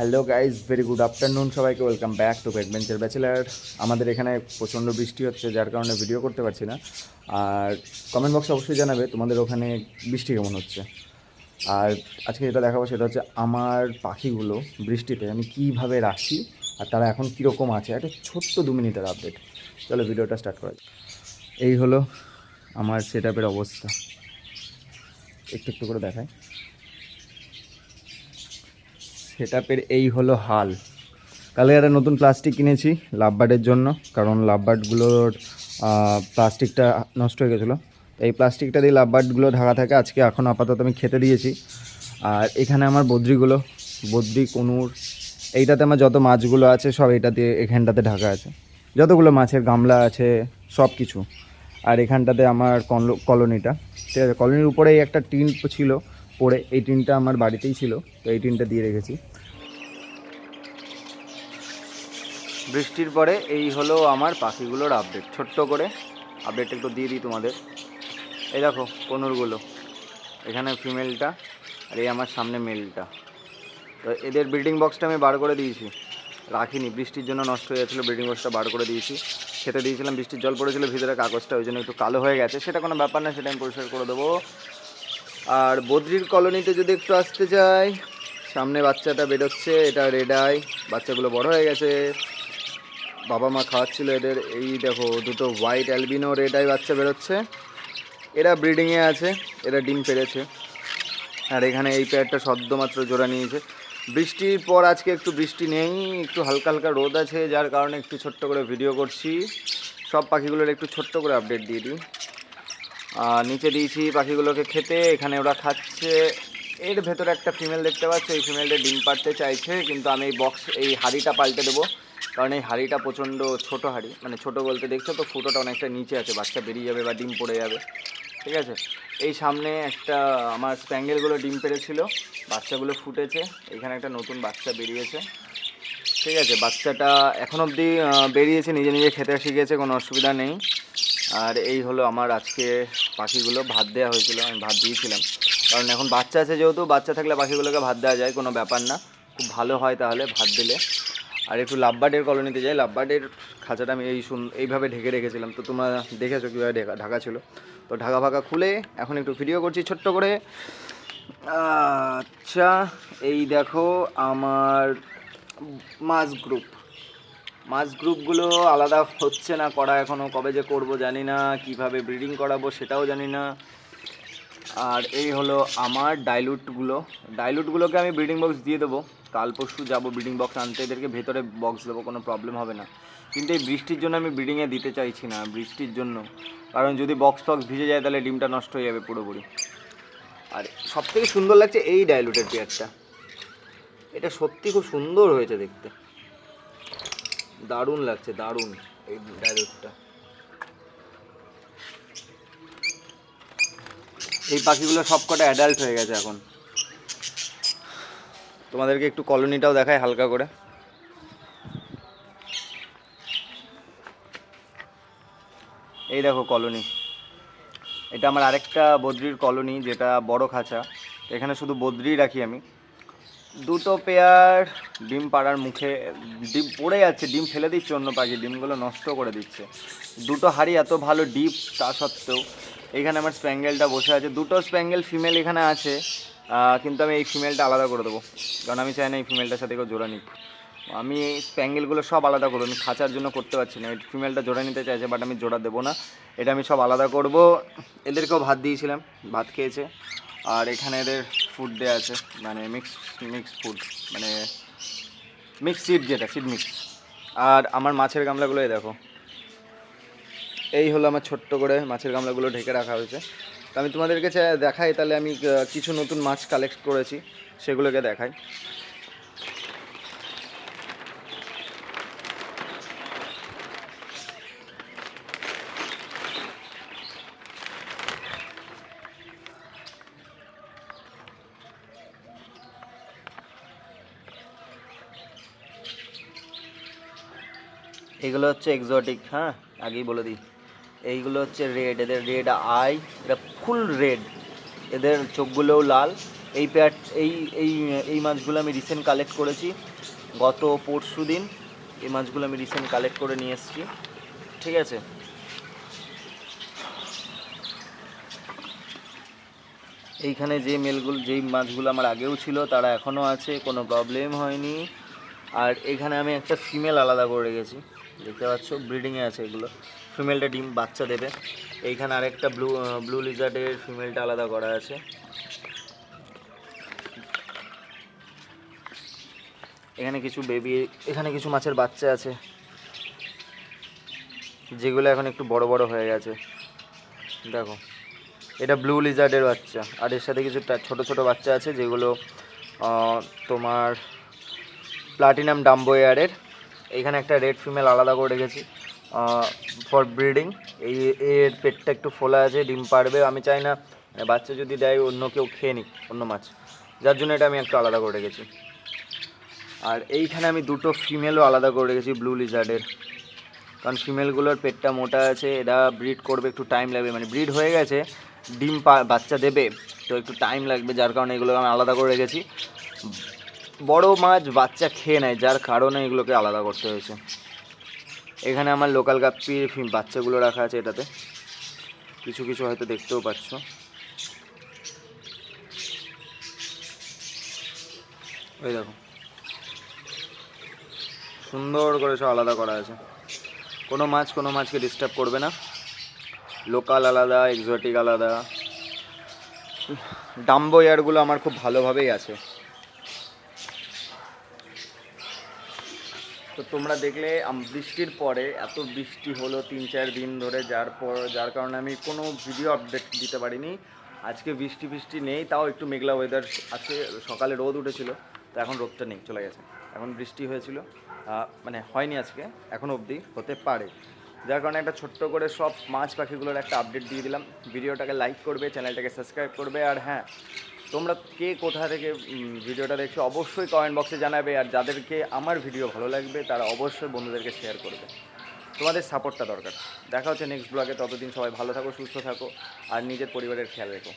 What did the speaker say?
Hello guys very good afternoon সবাইকে। Welcome back to adventure bachelor আমাদের এখানে প্রচণ্ড বৃষ্টি হচ্ছে, যার কারণে ভিডিও করতে পারছি না। আর কমেন্ট বক্সে অবশ্যই জানাবে তোমাদের ওখানে বৃষ্টি কেমন হচ্ছে। আর আজকে যেটা দেখাবো সেটা হচ্ছে আমার পাখিগুলো বৃষ্টিতে আমি কীভাবে রাখি আর তারা এখন কীরকম আছে। একটা ছোট্ট দু মিনিটের আপডেট চলো ভিডিওটা স্টার্ট করা এই হলো আমার সেট অবস্থা। একটু একটু করে দেখায় সেটআপের এই হলো হাল। কালকে একটা নতুন প্লাস্টিক কিনেছি লাভবার্ডের জন্য, কারণ লাভবার্ডগুলোর প্লাস্টিকটা নষ্ট হয়ে গেছিল। এই প্লাস্টিকটা দিয়ে লাভবার্ডগুলো ঢাকা থাকে, আজকে এখন আপাতত আমি খেতে দিয়েছি। আর এখানে আমার বদ্রিগুলো, বদ্রি, কনুর, এইটাতে আমার যত মাছগুলো আছে সব এইটা দিয়ে এখানটাতে ঢাকা আছে। যতগুলো মাছের গামলা আছে সব কিছু আর এখানটাতে আমার কল- কলোনিটা, ঠিক আছে? কলোনির উপরেই একটা টিন ছিল পড়ে এই টিনটা আমার বাড়িতেই ছিল, তো এই টিনটা দিয়ে রেখেছি। বৃষ্টির পরে এই হলো আমার পাখিগুলোর আপডেট ছোট্ট করে আপডেট একটু দিয়ে দিই তোমাদের। এই দেখো কোনুরগুলো এখানে ফিমেলটা আর এই আমার সামনে মেলটা তো এদের ব্রিডিং বক্সটা আমি বার করে দিয়েছি। রাখিনি, বৃষ্টির জন্য নষ্ট হয়ে গেছিল ব্রিডিং বক্সটা বার করে দিয়েছি। খেতে দিয়েছিলাম, বৃষ্টির জল পড়েছিল, ভিতরে কাগজটা ওই জন্য একটু কালো হয়ে গেছে। সেটা কোনো ব্যাপার না, সেটা আমি পরিষ্কার করে দেবো। আর বদ্রির কলোনিতে যদি একটু আসতে চাই, সামনে বাচ্চাটা বেরোচ্ছে, এটা রেড আই বাচ্চাগুলো বড় হয়ে গেছে। বাবা মা খাওয়াচ্ছিল এদের। এই দেখো, দুটো হোয়াইট অ্যালবিনো রেড আই বাচ্চা বেরোচ্ছে। এরা ব্রিডিংয়ে আছে, এরা ডিম পেরেছে। আর এখানে এই পেয়ারটা সদ্যমাত্র জোড়া নিয়েছে। বৃষ্টির পর আজকে একটু বৃষ্টি নেই, একটু হালকা হালকা রোদ আছে, যার কারণে একটু ছোট্ট করে ভিডিও করছি। সব পাখিগুলোর একটু ছোট্ট করে আপডেট দিয়ে দিই। আর নিচে দিয়েছি পাখিগুলোকে খেতে, এখানে ওরা খাচ্ছে। এর ভেতরে একটা ফিমেল দেখতে পাচ্ছ, এই ফিমেলটা ডিম পাড়তে চাইছে, কিন্তু আমি এই বক্স এই হাঁড়িটা পাল্টে দেবো। কারণ এই হাঁড়িটা প্রচণ্ড ছোট হাঁড়ি। মানে ছোট বলতে দেখছ তো, ফুটোটা অনেকটা নিচে আছে, বাচ্চা বেরিয়ে যাবে বা ডিম পড়ে যাবে। ঠিক আছে? এই সামনে একটা, আমার স্প্যাঙ্গেলগুলো ডিম পেড়েছিল বাচ্চাগুলো ফুটেছে, এখানে একটা নতুন বাচ্চা বেরিয়েছে। ঠিক আছে? বাচ্চাটা এখন অবধি বেরিয়েছে, নিজে নিজে খেতে শিখেছে, কোনো অসুবিধা নেই। আর এই হলো আমার আজকে পাখিগুলো, ভাত দেওয়া হয়েছিল, আমি ভাত দিয়েছিলাম। কারণ এখন বাচ্চা আছে যেহেতু, বাচ্চা থাকলে পাখিগুলোকে ভাত দেওয়া যায়, কোনো ব্যাপার না। খুব ভালো হয় তাহলে ভাত দিলে। আর একটু লাভবার্ডের কলোনিতে যাই, লাভবার্ডের খাঁচাটা আমি এই এইভাবে ঢেকে রেখেছিলাম। তো তোমরা দেখেছ কীভাবে ঢাকা ঢাকা ছিল। তো ঢাকা ফাঁকা খুলে এখন একটু ভিডিও করছি ছোট্ট করে। আচ্ছা এই দেখো আমার মাছ গ্রুপ মাছ গ্রুপগুলো আলাদা হচ্ছে না, করা এখনও কবে যে করব জানি না, কীভাবে ব্রিডিং করাবো সেটাও জানি না। আর এই হলো আমার ডাইলুটগুলো ডাইলুটগুলোকে আমি ব্রিডিং বক্স দিয়ে দেবো। কাল পরশু যাব ব্রিডিং বক্স আনতে, এদেরকে ভেতরে বক্স দেবো, কোনো প্রবলেম হবে না। কিন্তু এই বৃষ্টির জন্য আমি ব্রিডিংয়ে দিতে চাইছি না, বৃষ্টির জন্য। কারণ যদি বক্স ফক্স ভিজে যায়, তাহলে ডিমটা নষ্ট হয়ে যাবে পুরোপুরি। আর সব থেকে সুন্দর লাগছে এই ডাইলুটের পেয়ারটা। এটা সত্যি খুব সুন্দর হয়েছে দেখতে। দারুণ লাগছে, দারুণ এই ডাইলুটটা এই পাখিগুলো সবকটা অ্যাডাল্ট হয়ে গেছে এখন। তোমাদেরকে একটু কলোনিটাও দেখায় হালকা করে। এই দেখো কলোনি। এটা আমার আরেকটা বদ্রির কলোনি, যেটা বড় খাঁচা। এখানে শুধু বদ্রি রাখি আমি। দুটো পেয়ার ডিম পাড়ার মুখে, ডিম পড়ে যাচ্ছে, ডিম ফেলে দিচ্ছে অন্য পাখি, ডিমগুলো নষ্ট করে দিচ্ছে। দুটো হাড়ি এত ভালো ডিপ তা সত্ত্বেও। এখানে আমার স্প্যাঙ্গেলটা বসে আছে। দুটো স্প্যাঙ্গেল ফিমেল এখানে আছে কিন্তু আমি এই ফিমেলটা আলাদা করে দেবো। কারণ আমি চাই না এই ফিমেলটার সাথে কেউ জোড়া নিক। আমি এই স্প্যাঙ্গেলগুলো সব আলাদা করব আমি খাঁচার জন্য করতে পারছি না। এই ফিমেলটা জোড়া নিতে চাইছে বাট আমি জোড়া দেবো না। এটা আমি সব আলাদা করব। এদেরকেও ভাত দিয়েছিলাম, ভাত খেয়েছে। আর এখানে এদের ফুড দেওয়া আছে মানে মিক্স মিক্স ফুড মানে মিক্স সিড যেটা সিড মিক্স আর আমার মাছের গামলাগুলোই দেখো। এই হলো আমার ছোট্ট করে মাছের গামলাগুলো ঢেকে রাখা হয়েছে। তো আমি তোমাদেরকে চা- দেখাই, তাহলে আমি কিছু নতুন মাছ কালেক্ট করেছি, সেগুলোকে দেখাই। এগুলো হচ্ছে এক্সোটিক হ্যাঁ? আগেই বলে দিই। এইগুলো হচ্ছে রেড এদের রেড আই এটা ফুল রেড এদের চোখগুলোও লাল। এই প্যাট এই এই এই মাছগুলো আমি রিসেন্ট কালেক্ট করেছি। গত পরশু দিন এই মাছগুলো আমি রিসেন্ট কালেক্ট করে নিয়ে এসেছি। ঠিক আছে? এইখানে যে মেলগুলো যেই মাছগুলো আমার আগেও ছিল, তারা এখনও আছে, কোনো প্রবলেম হয়নি। আর এখানে আমি একটা ফিমেল আলাদা করে রেখেছি। দেখতে পাচ্ছ ব্রিডিংয়ে আছে এগুলো। ফিমেলটা ডিম বাচ্চা দেবে। এইখানে আরেকটা ব্লু ব্লু লিজার্ডের ফিমেলটা আলাদা করা আছে। এখানে কিছু বেবি এখানে কিছু মাছের বাচ্চা আছে। যেগুলো এখন একটু বড় বড় হয়ে গেছে। দেখো, এটা ব্লু লিজার্ডের বাচ্চা। আর এর সাথে কিছু ছোট ছোট বাচ্চা আছে যেগুলো তোমার প্লাটিনাম ডাম্বো এয়ারের এখানে একটা রেড ফিমেল আলাদা করে রেখেছি। ফর ব্রিডিং এই, এর পেটটা একটু ফোলা আছে, ডিম পারবে আমি চাই না মানে বাচ্চা যদি দেয়, অন্য কেউ খেয়ে নিক, অন্য মাছ। যার জন্য এটা আমি একটু আলাদা করে রেখেছি। আর এইখানে আমি দুটো ফিমেলও আলাদা করে রেখেছি ব্লু লিজার্ডের কারণ ফিমেলগুলোর পেটটা মোটা আছে, এরা ব্রিড করবে, একটু টাইম লাগবে। মানে ব্রিড হয়ে গেছে, ডিম বাচ্চা দেবে, তো একটু টাইম লাগবে, যার কারণে এগুলো আমি আলাদা করে রেখেছি। বড় মাছ বাচ্চা খেয়ে নেয়, যার কারণে এগুলোকে আলাদা করতে হয়েছে। এখানে আমার লোকাল গাপ্পির বাচ্চাগুলো রাখা আছে এটাতে। কিছু কিছু হয়তো দেখতেও পাচ্ছ। ওই দেখো। সুন্দর করে সব আলাদা করা আছে। কোনো মাছ, কোনো মাছকে ডিস্টার্ব করবে না। লোকাল আলাদা এক্সোটিক আলাদা। ডাম্বো ইয়ারগুলো আমার খুব ভালোভাবেই আছে। তো তোমরা দেখলে বৃষ্টির পরে এত বৃষ্টি হলো তিন চার দিন ধরে, যার পর, যার কারণে আমি কোনো ভিডিও আপডেট দিতে পারিনি। আজকে বৃষ্টি ফৃষ্টি নেই, তাও একটু মেঘলা ওয়েদার আছে। সকালে রোদ উঠেছিল, তো এখন রোদটা নেই, চলে গেছে। এখন বৃষ্টি হয়েছিল মানে হয়নি আজকে, এখন অবধি হতে পারে। যার কারণে একটা ছোট্ট করে সব মাছ পাখিগুলোর একটা আপডেট দিয়ে দিলাম। ভিডিওটাকে লাইক করবে চ্যানেলটাকে সাবস্ক্রাইব করবে, আর হ্যাঁ তোমরা কে কোথা থেকে ভিডিওটা দেখছ অবশ্যই কমেন্ট বক্সে জানাবে আর যাদেরকে আমার ভিডিও ভালো লাগবে তারা অবশ্যই বন্ধুদেরকে শেয়ার করবে। তোমাদের সাপোর্টটা দরকার। দেখা হচ্ছে নেক্সট ব্লগে ততদিন সবাই ভালো থাকো, সুস্থ থাকো আর নিজের পরিবারের খেয়াল রেখো।